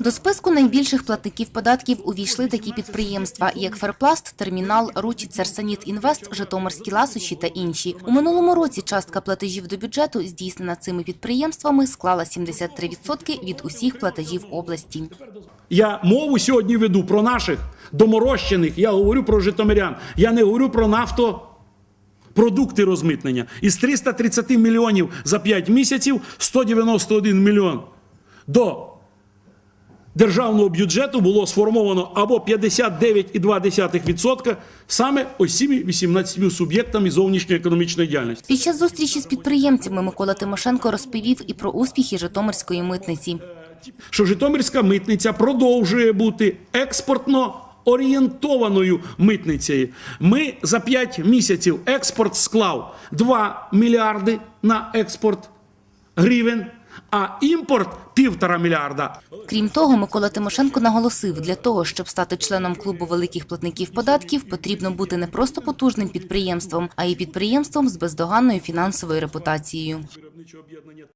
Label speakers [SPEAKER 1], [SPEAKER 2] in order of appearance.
[SPEAKER 1] До списку найбільших платників податків увійшли такі підприємства, як Ферпласт, Термінал, Руть, Церсаніт Інвест, Житомирські ласощі та інші. У минулому році частка платежів до бюджету, здійснена цими підприємствами, склала 73% від усіх платежів області.
[SPEAKER 2] Я мову сьогодні веду про наших доморощених, я говорю про житомирян. Я не говорю про нафто. Продукти розмитнення. Із 330 мільйонів за 5 місяців 191 мільйон до державного бюджету було сформовано або 59,2% саме цими 18 суб'єктами зовнішньої економічної діяльності.
[SPEAKER 1] Під час зустрічі з підприємцями Микола Тимошенко розповів і про успіхи Житомирської митниці.
[SPEAKER 2] що Житомирська митниця продовжує бути експортно орієнтованою митницею. Ми за 5 місяців експорт склав 2 мільярди на експорт гривень, а імпорт півтора мільярда.
[SPEAKER 1] Крім того, Микола Тимошенко наголосив, для того, щоб стати членом клубу великих платників податків, потрібно бути не просто потужним підприємством, а й підприємством з бездоганною фінансовою репутацією.